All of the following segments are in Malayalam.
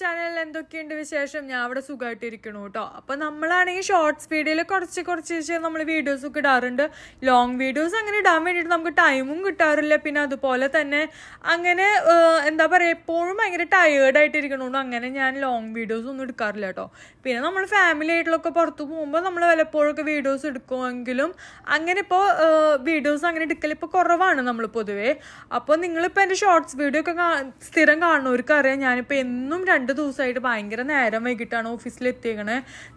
ചാനലിൽ എന്തൊക്കെയുണ്ട് വിശേഷം? ഞാൻ അവിടെ സുഖമായിട്ടിരിക്കണു കേട്ടോ അപ്പൊ നമ്മളാണെങ്കിൽ ഷോർട്ട് വീഡിയോയിൽ കുറച്ച് കുറച്ച് നമ്മൾ വീഡിയോസ് ഒക്കെ ഇടാറുണ്ട്. ലോങ് വീഡിയോസ് അങ്ങനെ ഇടാൻ വേണ്ടിയിട്ട് നമുക്ക് ടൈമും കിട്ടാറില്ല. പിന്നെ അതുപോലെ തന്നെ അങ്ങനെ എന്താ പറയുക എപ്പോഴും ഭയങ്കര ടയേർഡ് ആയിട്ടിരിക്കണോണ്ട് അങ്ങനെ ഞാൻ ലോങ് വീഡിയോസ് ഒന്നും എടുക്കാറില്ല കേട്ടോ പിന്നെ നമ്മൾ ഫാമിലി ആയിട്ടുള്ളൊക്കെ പുറത്ത് പോകുമ്പോൾ നമ്മൾ വല്ലപ്പോഴൊക്കെ വീഡിയോസ് എടുക്കുമെങ്കിലും അങ്ങനെ ഇപ്പോൾ വീഡിയോസ് അങ്ങനെ എടുക്കൽ ഇപ്പോൾ കുറവാണ് നമ്മൾ പൊതുവേ. അപ്പോൾ നിങ്ങളിപ്പോൾ എന്റെ ഷോർട്ട്സ് വീഡിയോ ഒക്കെ സ്ഥിരം കാണുന്നവർക്ക് അറിയാം ഞാനിപ്പോൾ എന്നും ദിവസമായിട്ട് ഭയങ്കര നേരം വൈകിട്ടാണ് ഓഫീസിൽ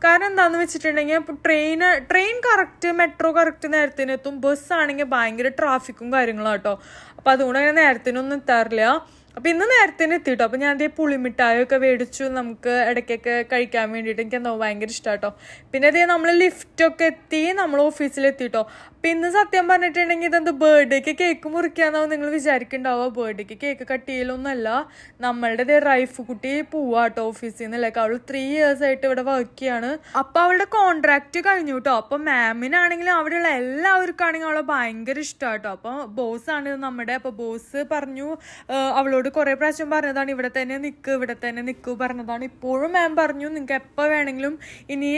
കാരണം എന്താണെന്ന് വെച്ചിട്ടുണ്ടെങ്കിൽ train train correct metro correct നേരത്തിന് എത്തും ബസ് ആണെങ്കിൽ ഭയങ്കര ട്രാഫിക്കും കാര്യങ്ങളും കേട്ടോ അപ്പോൾ അതുകൊണ്ട് അങ്ങനെ നേരത്തിനൊന്നും എത്താറില്ല. അപ്പോൾ ഇന്ന് നേരത്തിന് എത്തിട്ടോ. അപ്പോൾ ഞാൻ അതേ പുളിമിഠായൊക്കെ മേടിച്ചു. നമുക്ക് ഇടയ്ക്കൊക്കെ കഴിക്കാൻ വേണ്ടിയിട്ട് എനിക്ക് എന്താ ഭയങ്കര ഇഷ്ടമാട്ടോ പിന്നെ അതേ നമ്മൾ ലിഫ്റ്റൊക്കെ എത്തി നമ്മൾ ഓഫീസിൽ എത്തിയിട്ടോ അപ്പം ഇന്ന് സത്യം പറഞ്ഞിട്ടുണ്ടെങ്കിൽ ഇതെന്ത് ബർത്ത്ഡേക്ക് കേക്ക് മുറിക്കാന്നാവും നിങ്ങൾ വിചാരിക്കുന്നുണ്ടാവുക ബർത്ത്ഡേക്ക് കേക്ക് കട്ട് ചെയ്യലൊന്നുമല്ല. നമ്മളുടെ ദേ റൈഫ് കുട്ടി പോവാട്ടോ ഓഫീസിൽ നിന്നല്ലേ അവൾ ത്രീ ഇയേഴ്സ് ആയിട്ട് ഇവിടെ വർക്ക് ചെയ്യാണ്. അപ്പോൾ അവളുടെ കോൺട്രാക്റ്റ് കഴിഞ്ഞു കേട്ടോ അപ്പം മാമിനാണെങ്കിലും അവിടെയുള്ള എല്ലാവർക്കാണെങ്കിലും അവളെ ഭയങ്കര ഇഷ്ടമാട്ടോ ബോസ് ആണ് നമ്മുടെ. അപ്പോൾ ബോസ് പറഞ്ഞു ആ, അവളോട് കുറേ പ്രാവശ്യം പറഞ്ഞതാണ് ഇവിടെ തന്നെ നിൽക്ക് ഇവിടെ തന്നെ നിൽക്കൂ പറഞ്ഞതാണ്. ഇപ്പോഴും മാം പറഞ്ഞു നിങ്ങൾക്ക് എപ്പോൾ വേണമെങ്കിലും ഇനി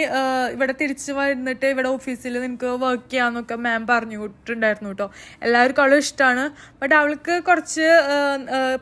ഇവിടെ തിരിച്ച് വന്നിട്ട് ഇവിടെ ഓഫീസിൽ നിങ്ങൾക്ക് വർക്ക് ചെയ്യാമെന്നൊക്കെ മാം പറഞ്ഞു വിട്ടിട്ടുണ്ടായിരുന്നു കേട്ടോ എല്ലാവർക്കും അവളും ഇഷ്ടമാണ് ബട്ട് അവൾക്ക് കുറച്ച്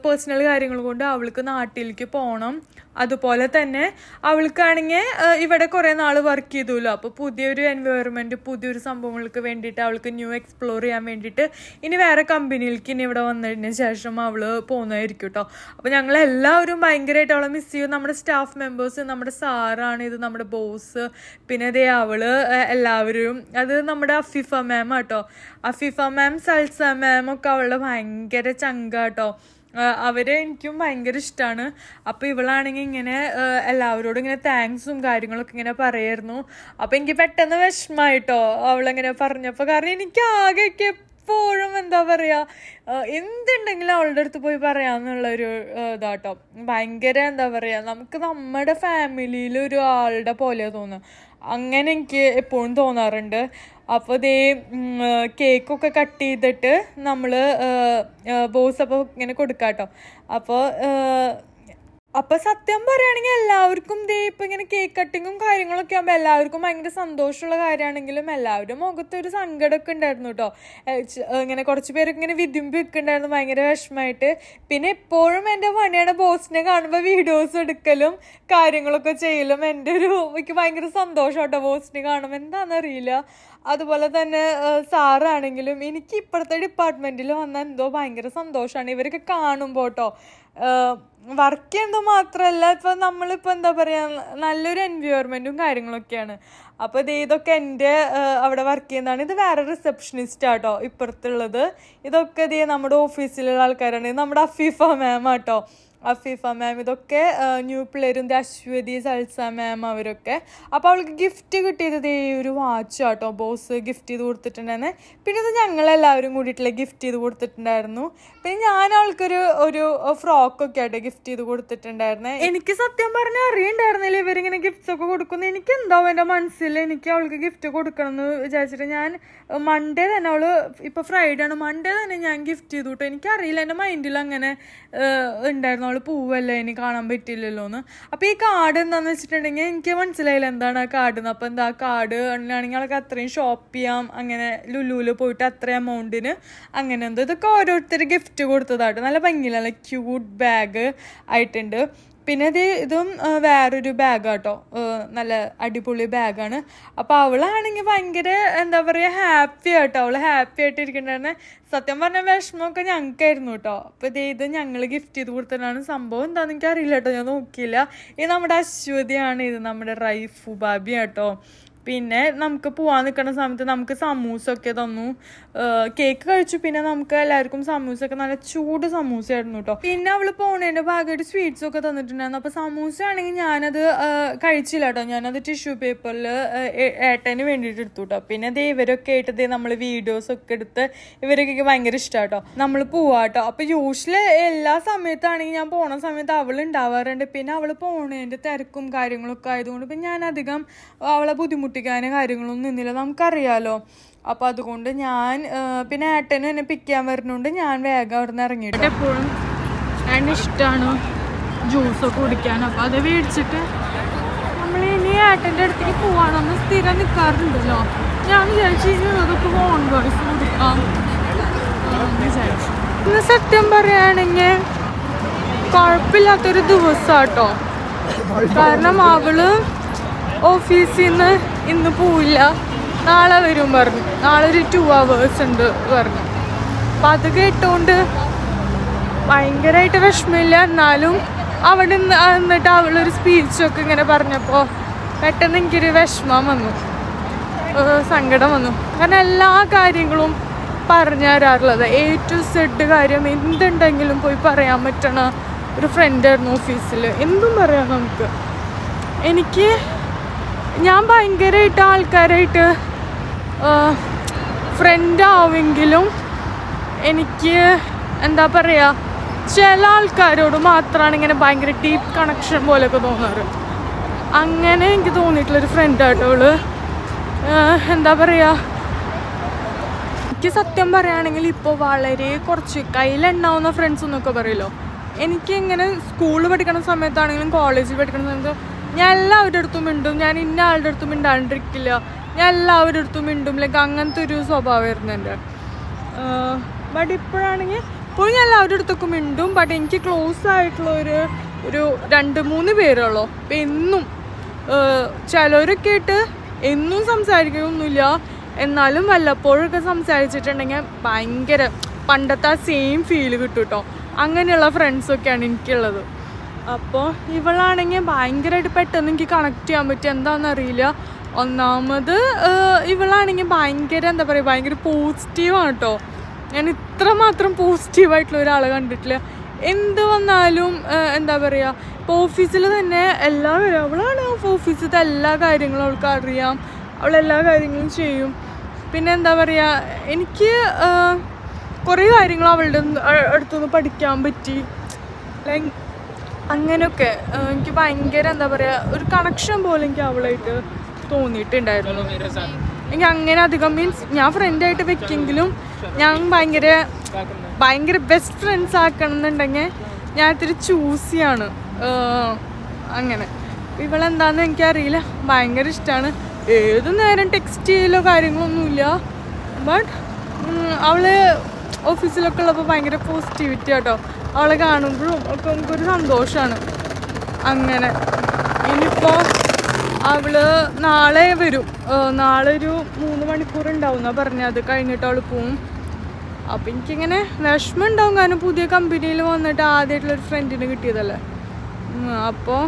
പേഴ്സണൽ കാര്യങ്ങൾ കൊണ്ട് അവൾക്ക് നാട്ടിലേക്ക് പോകണം അതുപോലെ തന്നെ അവൾക്കാണെങ്കിൽ ഇവിടെ കുറേ നാൾ വർക്ക് ചെയ്തല്ലോ. അപ്പോൾ പുതിയൊരു എൻവയോൺമെന്റ് പുതിയൊരു സംഭവങ്ങൾക്ക് വേണ്ടിയിട്ട് അവൾക്ക് ന്യൂ എക്സ്പ്ലോർ ചെയ്യാൻ വേണ്ടിയിട്ട് ഇനി വേറെ കമ്പനിയിലേക്ക് ഇനി ഇവിടെ വന്നതിന് ശേഷം അവൾ പോകുന്നതായിരിക്കും കേട്ടോ അപ്പോൾ ഞങ്ങൾ എല്ലാവരും ഭയങ്കരമായിട്ട് അവളെ മിസ് ചെയ്യും. നമ്മുടെ സ്റ്റാഫ് മെമ്പേഴ്സ് നമ്മുടെ സാറാണ് ഇത് നമ്മുടെ ബോസ് പിന്നെ ദേ അവൾ എല്ലാവരും. അത് നമ്മുടെ അഫീഫ മാം ആട്ടോ അഫീഫ മാം സൽസ മാം ഒക്കെ അവളുടെ ഭയങ്കര ചങ്കാട്ടോ അവരെ എനിക്കും ഭയങ്കര ഇഷ്ടമാണ് അപ്പോൾ ഇവളാണെങ്കിൽ ഇങ്ങനെ എല്ലാവരോടും ഇങ്ങനെ താങ്ക്സും കാര്യങ്ങളൊക്കെ ഇങ്ങനെ പറയായിരുന്നു. അപ്പോൾ എനിക്ക് പെട്ടെന്ന് വിഷമായിട്ടോ അവളിങ്ങനെ പറഞ്ഞപ്പോൾ കാരണം എനിക്ക് ആകെയൊക്കെ എപ്പോഴും എന്താ പറയുക എന്തുണ്ടെങ്കിലും അവളുടെ അടുത്ത് പോയി പറയാമെന്നുള്ളൊരു ഇതാട്ടോ. ഭയങ്കര എന്താ പറയുക നമുക്ക് നമ്മുടെ ഫാമിലിയിൽ ഒരു ആളുടെ പോലെ തോന്നും അങ്ങനെ എനിക്ക് എപ്പോഴും തോന്നാറുണ്ട്. അപ്പോൾ ഇതേ കേക്കൊക്കെ കട്ട് ചെയ്തിട്ട് നമ്മൾ ബോസ് അപ്പോൾ ഇങ്ങനെ കൊടുക്കാം കേട്ടോ അപ്പോൾ അപ്പൊ സത്യം പറയുകയാണെങ്കിൽ എല്ലാവർക്കും ദേ ഇപ്പൊ ഇങ്ങനെ കേക്ക് കട്ടിങ്ങും കാര്യങ്ങളൊക്കെ ആകുമ്പോൾ എല്ലാവർക്കും ഭയങ്കര സന്തോഷമുള്ള കാര്യമാണെങ്കിലും എല്ലാവരും മുഖത്ത് ഒരു സങ്കടമൊക്കെ ഉണ്ടായിരുന്നു കേട്ടോ ഇങ്ങനെ കുറച്ച് പേരൊക്കെ ഇങ്ങനെ വിതുമ്പി വെക്കുന്നുണ്ടായിരുന്നു ഭയങ്കര വിഷമമായിട്ട്. പിന്നെ എപ്പോഴും എന്റെ പണിയുടെ ബോസിനെ കാണുമ്പോൾ വീഡിയോസ് എടുക്കലും കാര്യങ്ങളൊക്കെ ചെയ്യലും. എന്റെ ഒരു എനിക്ക് ഭയങ്കര സന്തോഷം കേട്ടോ ബോസിനെ കാണുമ്പോൾ എന്താണെന്നറിയില്ല അതുപോലെ തന്നെ സാറാണെങ്കിലും എനിക്ക് ഇപ്പോഴത്തെ ഡിപ്പാർട്ട്മെന്റിൽ വന്നാൽ എന്തോ ഭയങ്കര സന്തോഷമാണ്. ഇവരൊക്കെ കാണുമ്പോൾ കേട്ടോ വർക്ക് ചെയ്യുന്നത് മാത്രമല്ല ഇപ്പം നമ്മളിപ്പോൾ എന്താ പറയുക നല്ലൊരു എൻവയോൺമെന്റും കാര്യങ്ങളൊക്കെയാണ്. അപ്പോൾ ഇത് ഇതൊക്കെ എന്റെ അവിടെ വർക്ക് ചെയ്യുന്നതാണ്. ഇത് വേറെ റിസപ്ഷനിസ്റ്റ് ആട്ടോ ഇപ്പുറത്തുള്ളത്. ഇതൊക്കെ ഇത് നമ്മുടെ ഓഫീസിലുള്ള ആൾക്കാരാണ്. നമ്മുടെ അഫീഫ മാം ആട്ടോ. അഫീഫ മാം ഇതൊക്കെ ന്യൂ പിള്ളേരും ദേ അശ്വതി സൽസ മാം അവരൊക്കെ. അപ്പോൾ അവൾക്ക് ഗിഫ്റ്റ് കിട്ടിയത് ഈ ഒരു വാച്ച് കേട്ടോ ബോസ് ഗിഫ്റ്റ് ചെയ്ത് കൊടുത്തിട്ടുണ്ടായിരുന്നു പിന്നെ ഇത് ഞങ്ങളെല്ലാവരും കൂടിയിട്ടുള്ള ഗിഫ്റ്റ് ചെയ്ത് കൊടുത്തിട്ടുണ്ടായിരുന്നു. പിന്നെ ഞാൻ അവൾക്കൊരു ഒരു ഫ്രോക്കൊക്കെ ആയിട്ട് ഗിഫ്റ്റ് ചെയ്ത് കൊടുത്തിട്ടുണ്ടായിരുന്നേ. എനിക്ക് സത്യം പറഞ്ഞാൽ അറിയണ്ടായിരുന്നില്ല ഇവരിങ്ങനെ ഗിഫ്റ്റ്സ് ഒക്കെ കൊടുക്കുന്നത് എനിക്ക് എന്താവും എന്റെ മനസ്സിൽ എനിക്ക് അവൾക്ക് ഗിഫ്റ്റ് കൊടുക്കണം എന്ന് വിചാരിച്ചിട്ട് ഞാൻ മൺഡേ തന്നെ അവൾ ഇപ്പൊ ഫ്രൈഡേ ആണ്. മൺഡേ തന്നെ ഞാൻ ഗിഫ്റ്റ് ചെയ്തു കേട്ടോ എനിക്കറിയില്ല എന്റെ മൈൻഡിൽ അങ്ങനെ ഉണ്ടായിരുന്നു അവൾ പോവല്ലേ ഇനി കാണാൻ പറ്റില്ലല്ലോ എന്ന് അപ്പൊ ഈ കാർഡ് എന്താന്ന് വെച്ചിട്ടുണ്ടെങ്കിൽ എനിക്ക് മനസ്സിലായില്ല എന്താണ് ആ കാർഡ് എന്ന് അപ്പം എന്താ കാർഡ് ആണെങ്കിൽ അവൾക്ക് അത്രയും ഷോപ്പ് ചെയ്യാം അങ്ങനെ ലുലുവിൽ പോയിട്ട് അത്രയും എമൗണ്ടിന് അങ്ങനെ എന്തോ ഇതൊക്കെ ഓരോരുത്തർ ഗിഫ്റ്റ് കൊടുത്തതായിട്ട് നല്ല ഭംഗിയില്ല നല്ല ക്യൂട്ട് ബാഗ് ആയിട്ടുണ്ട്. പിന്നെ ഇത് ഇതും വേറൊരു ബാഗ് കേട്ടോ നല്ല അടിപൊളി ബാഗാണ്. അപ്പോൾ അവളാണെങ്കിൽ ഭയങ്കര എന്താ പറയുക ഹാപ്പി ആട്ടോ. അവൾ ഹാപ്പി ആയിട്ട് ഇരിക്കണ്ടായിരുന്നെ സത്യം പറഞ്ഞ വിഷമമൊക്കെ ഞങ്ങൾക്കായിരുന്നു കേട്ടോ അപ്പോൾ ഇത് ഇത് ഞങ്ങൾ ഗിഫ്റ്റ് ചെയ്ത് കൊടുത്തതാണ് സംഭവം എന്താണെന്ന് എനിക്ക് അറിയില്ല കേട്ടോ ഞാൻ നോക്കിയില്ല. ഇത് നമ്മുടെ അശ്വതിയാണ് ഇത് നമ്മുടെ റൈഫു ബാബി കേട്ടോ പിന്നെ നമുക്ക് പോവാൻ നിൽക്കുന്ന സമയത്ത് നമുക്ക് സമൂസൊക്കെ തന്നു. കേക്ക് കഴിച്ചു. പിന്നെ നമുക്ക് എല്ലാവർക്കും സമൂസൊക്കെ നല്ല ചൂട് സമൂസ ആയിരുന്നു കേട്ടോ പിന്നെ അവൾ പോണേന്റെ ഭാഗമായിട്ട് സ്വീറ്റ്സ് ഒക്കെ തന്നിട്ടുണ്ടായിരുന്നു. അപ്പൊ സമൂസ ആണെങ്കിൽ ഞാനത് കഴിച്ചില്ല കേട്ടോ ഞാനത് ടിഷ്യൂ പേപ്പറിൽ ഏട്ടന് വേണ്ടിയിട്ട് എടുത്തു കേട്ടോ പിന്നെ ദേ ഇവരൊക്കെ ആയിട്ട് ദേ നമ്മൾ വീഡിയോസ് ഒക്കെ എടുത്ത് ഇവരൊക്കെ ഭയങ്കര ഇഷ്ടമാട്ടോ നമ്മൾ പോവാട്ടോ അപ്പൊ യൂഷ്വലി എല്ലാ സമയത്താണെങ്കിൽ ഞാൻ പോണ സമയത്ത് അവൾ ഉണ്ടാവാറുണ്ട് പിന്നെ അവൾ പോണേന്റെ തിരക്കും കാര്യങ്ങളൊക്കെ ആയതുകൊണ്ട് പിന്നെ ഞാൻ അധികം അവളെ ബുദ്ധിമുട്ടിക്കാനും കാര്യങ്ങളൊന്നും നിന്നില്ല. നമുക്കറിയാലോ. അപ്പൊ അതുകൊണ്ട് ഞാൻ പിന്നെ ഏട്ടനും എന്നെ പിക്ക് ചെയ്യാൻ വരുന്നുണ്ട്. ഞാൻ വേഗം അവിടെ നിന്ന് ഇറങ്ങിയിട്ട് എപ്പോഴും ഏട്ടന് ഇഷ്ടമാണ് ജ്യൂസൊക്കെ കുടിക്കാൻ. അപ്പൊ അത് മേടിച്ചിട്ട് നമ്മൾ ഇനി ഏട്ടന്റെ അടുത്തേക്ക് പോവാണെന്ന് സ്ഥിരം നിൽക്കാറുണ്ടല്ലോ ഞാൻ വിചാരിച്ചു അതൊക്കെ ഫോൺ വോയിസ് കൊടുക്കാം. ഇന്ന് സത്യം പറയുകയാണെങ്കിൽ കുഴപ്പമില്ലാത്തൊരു ദിവസാട്ടോ. കാരണം അവൾ ഓഫീസിൽ നിന്ന് ഇന്ന് പോവില്ല. നാളെ വരും പറഞ്ഞു. നാളെ ഒരു ടു അവേഴ്സ് ഉണ്ട് പറഞ്ഞു. അപ്പം അത് കേട്ടോണ്ട് ഭയങ്കരമായിട്ട് വിഷമമില്ല എന്നാലും അവിടെ നിന്ന് എന്നിട്ട് അവളൊരു സ്പീച്ചൊക്കെ ഇങ്ങനെ പറഞ്ഞപ്പോൾ പെട്ടെന്ന് എനിക്കൊരു വിഷമം വന്നു. സങ്കടം വന്നു. കാരണം എല്ലാ കാര്യങ്ങളും പറഞ്ഞു തരാറുള്ളത്. എ ടു സെഡ് കാര്യം എന്തുണ്ടെങ്കിലും പോയി പറയാൻ പറ്റണ ഒരു ഫ്രണ്ടായിരുന്നു ഓഫീസിൽ എന്തും പറയാം നമുക്ക്. എനിക്ക് ഞാൻ ഭയങ്കരമായിട്ട് ആൾക്കാരായിട്ട് ഫ്രണ്ട് ആവെങ്കിലും എനിക്ക് എന്താ പറയുക ചില ആൾക്കാരോട് മാത്രമാണ് ഇങ്ങനെ ഭയങ്കര ഡീപ്പ് കണക്ഷൻ പോലെയൊക്കെ തോന്നാറ്. അങ്ങനെ എനിക്ക് തോന്നിയിട്ടുള്ളൊരു ഫ്രണ്ടാട്ടോ അവൾ. എന്താ പറയുക എനിക്ക് സത്യം പറയുകയാണെങ്കിൽ ഇപ്പോൾ വളരെ കുറച്ച് കയ്യിലെണ്ണാവുന്ന ഫ്രണ്ട്സ് എന്നൊക്കെ പറയുമല്ലോ എനിക്ക് ഇങ്ങനെ സ്കൂളിൽ പഠിക്കുന്ന സമയത്താണെങ്കിലും കോളേജിൽ പഠിക്കുന്ന സമയത്ത് ഞാൻ എല്ലാവരുടെ അടുത്തും മിണ്ടും. ഞാൻ ഇന്ന ആളുടെ അടുത്തും മിണ്ടാണ്ടിരിക്കില്ല. ഞാൻ എല്ലാവരുടെ അടുത്തും മിണ്ടും. ലൈക്ക് അങ്ങനത്തെ ഒരു സ്വഭാവമായിരുന്നു എന്റെ. ബട്ട് ഇപ്പോഴാണെങ്കിൽ ഇപ്പോഴും ഞാൻ എല്ലാവരുടെ അടുത്തൊക്കെ മിണ്ടും. ബട്ട് എനിക്ക് ക്ലോസ് ആയിട്ടുള്ള ഒരു ഒരു രണ്ട് മൂന്ന് പേരുള്ളൂ അപ്പം എന്നും ചിലരൊക്കെ ആയിട്ട് എന്നും സംസാരിക്കുകയൊന്നുമില്ല എന്നാലും വല്ലപ്പോഴൊക്കെ സംസാരിച്ചിട്ടുണ്ടെങ്കിൽ ഭയങ്കര പണ്ടത്തെ ആ സെയിം ഫീൽ കിട്ടും കേട്ടോ അങ്ങനെയുള്ള ഫ്രണ്ട്സൊക്കെയാണ് എനിക്കുള്ളത്. അപ്പോൾ ഇവളാണെങ്കിൽ ഭയങ്കരമായിട്ട് പെട്ടെന്ന് എനിക്ക് കണക്ട് ചെയ്യാൻ പറ്റും എന്താണെന്നറിയില്ല ഒന്നാമത് ഇവളാണെങ്കിൽ ഭയങ്കര എന്താ പറയുക ഭയങ്കര പോസിറ്റീവാണ് കേട്ടോ ഞാൻ ഇത്രമാത്രം പോസിറ്റീവായിട്ടുള്ള ഒരാളെ കണ്ടിട്ടില്ല. എന്ത് വന്നാലും എന്താ പറയുക ഇപ്പോൾ ഓഫീസിൽ തന്നെ എല്ലാ അവളാണ് ഓഫീസിലത്തെ എല്ലാ കാര്യങ്ങളും അവൾക്ക് അറിയാം. അവൾ എല്ലാ കാര്യങ്ങളും ചെയ്യും. പിന്നെ എന്താ പറയുക എനിക്ക് കുറേ കാര്യങ്ങൾ അവളുടെ അടുത്തുനിന്ന് പഠിക്കാൻ പറ്റി. ലൈക്ക് അങ്ങനെയൊക്കെ എനിക്ക് ഭയങ്കര എന്താ പറയുക ഒരു കണക്ഷൻ പോലെ എനിക്ക് അവളായിട്ട് തോന്നിയിട്ടുണ്ടായിരുന്നു. എനിക്ക് അങ്ങനെ അധികം മീൻസ് ഞാൻ ഫ്രണ്ടായിട്ട് വെക്കെങ്കിലും ഞാൻ ഭയങ്കര ഭയങ്കര ബെസ്റ്റ് ഫ്രണ്ട്സ് ആക്കണം എന്നുണ്ടെങ്കിൽ ഞാൻ ഇത്തിരി ചൂസിയാണ് അങ്ങനെ. ഇവളെന്താന്ന് എനിക്കറിയില്ല. ഭയങ്കര ഇഷ്ടമാണ് ഏത് നേരം ടെക്സ്റ്റ് ചെയ്യലോ കാര്യങ്ങളൊന്നുമില്ല. ബട്ട് അവൾ ഓഫീസിലൊക്കെ ഉള്ളപ്പോൾ ഭയങ്കര പോസിറ്റിവിറ്റി കേട്ടോ അവളെ കാണുമ്പോഴും ഒക്കെ നമുക്കൊരു സന്തോഷമാണ് അങ്ങനെ ഇനിയിപ്പോൾ അവൾ നാളെ വരും. നാളെ ഒരു മൂന്ന് മണിക്കൂർ ഉണ്ടാവും എന്നാ പറഞ്ഞത് കഴിഞ്ഞിട്ട് അവൾ പോവും. അപ്പം എനിക്കിങ്ങനെ വിഷമം ഉണ്ടാവും കാരണം പുതിയ കമ്പനിയിൽ വന്നിട്ട് ആദ്യമായിട്ടുള്ളൊരു ഫ്രണ്ടിന് കിട്ടിയതല്ലേ. അപ്പോൾ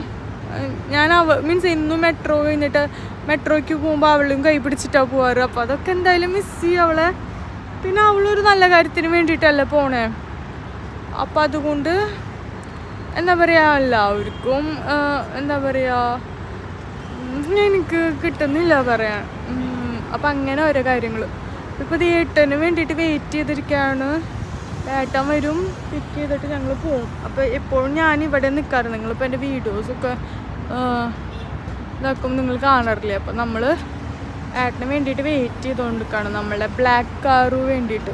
ഞാൻ അവ മീൻസ് ഇന്നും മെട്രോ കഴിഞ്ഞിട്ട് മെട്രോയ്ക്ക് പോകുമ്പോൾ അവളും കൈ പിടിച്ചിട്ടാണ് പോവാറ്. അപ്പോൾ അതൊക്കെ എന്തായാലും മിസ് ചെയ്യും അവളെ. പിന്നെ അവളൊരു നല്ല കാര്യത്തിന് വേണ്ടിയിട്ടല്ലേ പോണേ. അപ്പം അതുകൊണ്ട് എന്താ പറയുക എല്ലാവർക്കും എന്താ പറയുക എനിക്ക് കിട്ടുന്നില്ല പറയാൻ. അപ്പം അങ്ങനെ ഓരോ കാര്യങ്ങൾ ഇപ്പോൾ ഏട്ടന് വേണ്ടിയിട്ട് വെയിറ്റ് ചെയ്തിരിക്കുകയാണ് ഏട്ടൻ വരും പിക്ക് ചെയ്തിട്ട് ഞങ്ങൾ പോവും. അപ്പോൾ എപ്പോഴും ഞാൻ ഇവിടെ നിൽക്കാറ് നിങ്ങളിപ്പോൾ എന്റെ വീഡിയോസൊക്കെ ഇതാക്കും നിങ്ങൾ കാണാറില്ലേ? അപ്പോൾ നമ്മൾ ഏട്ടന് വേണ്ടിയിട്ട് വെയിറ്റ് ചെയ്തുകൊണ്ടിരിക്കുകയാണ് നമ്മളെ ബ്ലാക്ക് കാറു വേണ്ടിയിട്ട്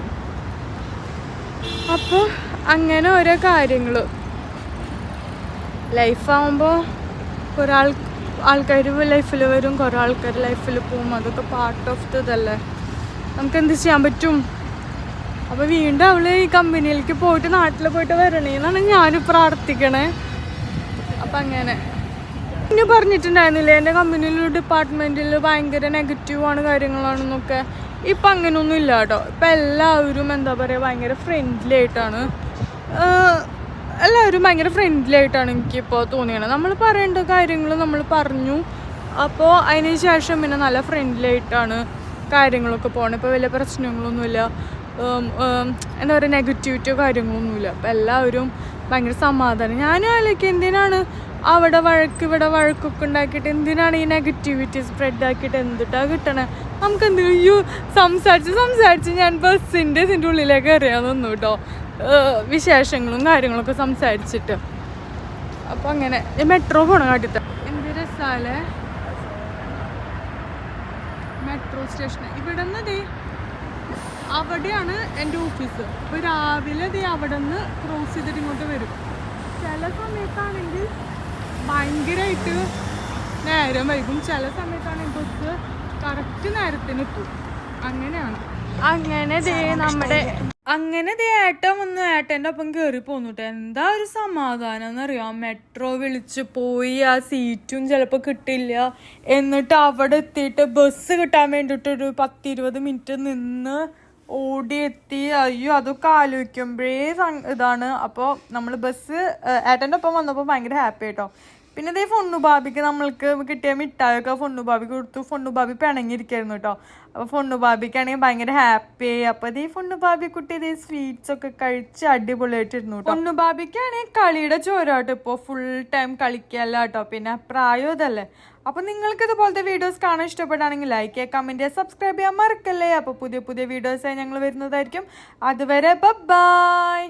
അപ്പോൾ അങ്ങനെ ഓരോ കാര്യങ്ങൾ ലൈഫാകുമ്പോൾ കുറേ ആൾ ആൾക്കാർ ലൈഫിൽ വരും കുറേ ആൾക്കാർ ലൈഫിൽ പോവും. അതൊക്കെ പാർട്ട് ഓഫ് ഇതല്ലേ. നമുക്ക് എന്ത് ചെയ്യാൻ പറ്റും? അപ്പോൾ വീണ്ടും അവൾ ഈ കമ്പനിയിലേക്ക് പോയിട്ട് നാട്ടിൽ പോയിട്ട് വരണേന്നാണ് ഞാൻ പ്രാർത്ഥിക്കണേ. അപ്പം അങ്ങനെ. പിന്നെ പറഞ്ഞിട്ടുണ്ടായിരുന്നില്ലേ എന്റെ കമ്പനിയിൽ ഡിപ്പാർട്ട്മെന്റിൽ ഭയങ്കര നെഗറ്റീവാണ് കാര്യങ്ങളാണെന്നൊക്കെ. ഇപ്പം അങ്ങനെയൊന്നും ഇല്ല കേട്ടോ. ഇപ്പം എല്ലാവരും എന്താ പറയുക ഭയങ്കര ഫ്രണ്ട്ലി ആയിട്ടാണ്. എല്ലാവരും ഭയങ്കര ഫ്രണ്ട്ലി ആയിട്ടാണ് എനിക്കിപ്പോൾ തോന്നിയത്. നമ്മൾ പറയേണ്ട കാര്യങ്ങൾ നമ്മൾ പറഞ്ഞു. അപ്പോൾ അതിന് ശേഷം പിന്നെ നല്ല ഫ്രണ്ട്ലി ആയിട്ടാണ് കാര്യങ്ങളൊക്കെ പോകണം ഇപ്പോൾ വലിയ പ്രശ്നങ്ങളൊന്നുമില്ല. എന്താ പറയുക നെഗറ്റിവിറ്റിയോ കാര്യങ്ങളൊന്നുമില്ല. അപ്പോൾ എല്ലാവരും ഭയങ്കര സമാധാനം. ഞാനും ആലോചിക്കുക എന്തിനാണ് അവിടെ വഴക്ക് ഇവിടെ വഴക്കൊക്കെ ഉണ്ടാക്കിയിട്ട് എന്തിനാണ് ഈ നെഗറ്റിവിറ്റി സ്പ്രെഡ് ആക്കിയിട്ട് എന്തിട്ടാ കിട്ടണേ? നമുക്ക് എന്ത് അയ്യോ സംസാരിച്ച് സംസാരിച്ച് ഞാൻ ബസ്സിന്റെ ഇതിന്റെ ഉള്ളിലേക്ക് നിന്നു കേട്ടോ വിശേഷങ്ങളും കാര്യങ്ങളൊക്കെ സംസാരിച്ചിട്ട്. അപ്പോൾ അങ്ങനെ മെട്രോ പോണ കാട്ടിത്ത. എന്ത് രസാലേ? മെട്രോ സ്റ്റേഷൻ ഇവിടെ നിന്ന് ദേ അവിടെയാണ് എന്റെ ഓഫീസ് അപ്പോൾ രാവിലെ ദേ അവിടെ നിന്ന് ക്രോസ് ചെയ്തിട്ട് ഇങ്ങോട്ട് വരും. ചില സമയത്താണെങ്കിൽ ഭയങ്കരമായിട്ട് നേരം വൈകും. ചില സമയത്താണ് ബസ് കറക്റ്റ് നേരത്തിന് എത്തും അങ്ങനെയാണ്. അങ്ങനെ ദേ നമ്മുടെ അങ്ങനെ ദേ ഏട്ടൻ വന്ന് ഏട്ടന്റെ ഒപ്പം കയറി പോന്നുട്ടോ എന്താ ഒരു സമാധാനം എന്നറിയാം മെട്രോ വിളിച്ച് പോയി ആ സീറ്റും ചിലപ്പോൾ കിട്ടില്ല. എന്നിട്ട് അവിടെ എത്തിയിട്ട് ബസ് കിട്ടാൻ വേണ്ടിയിട്ട് ഒരു പത്തിരുപത് മിനിറ്റ് നിന്ന് ഓടിയെത്തി. അയ്യോ അതൊക്കെ ആലോചിക്കുമ്പോഴേ ഇതാണ്. അപ്പോൾ നമ്മൾ ബസ് ഏട്ടന്റെ ഒപ്പം വന്നപ്പോൾ ഭയങ്കര ഹാപ്പി കേട്ടോ പിന്നെ ഇതേ ഫൊണ്ണു ബാബിക്ക് നമ്മൾക്ക് കിട്ടിയ മിഠായൊക്കെ ഫൊണ്ണു ബാബിക്ക് കൊടുത്തു. ഫൊണ്ണു ബാബി പിണങ്ങിയിരിക്കായിരുന്നു കേട്ടോ. അപ്പോൾ ഫൊണ്ണു ബാബിക്കാണെങ്കിൽ ഭയങ്കര ഹാപ്പി ആയി. അപ്പോൾ ഇതേ ഫൊണ്ണു ബാബി കുട്ടി ഇതേ സ്വീറ്റ്സ് ഒക്കെ കഴിച്ച് അടിപൊളിയായിട്ടിരുന്നു കേട്ടോ. ഫൊണ്ണു ബാബിക്കാണെങ്കിൽ കളിയുടെ ചോരാട്ടോ ഇപ്പോൾ ഫുൾ ടൈം കളിക്കല്ല കേട്ടോ. പിന്നെ പ്രായം ഇതല്ലേ. അപ്പോൾ നിങ്ങൾക്ക് ഇതുപോലത്തെ വീഡിയോസ് കാണാൻ ഇഷ്ടപ്പെടുകയാണെങ്കിൽ ലൈക്ക് ചെയ്യുക കമന്റ് ചെയ്യുക സബ്സ്ക്രൈബ് ചെയ്യാൻ മറക്കല്ലേ. അപ്പോൾ പുതിയ പുതിയ വീഡിയോസായി ഞങ്ങൾ വരുന്നതായിരിക്കും. അതുവരെ ബൈ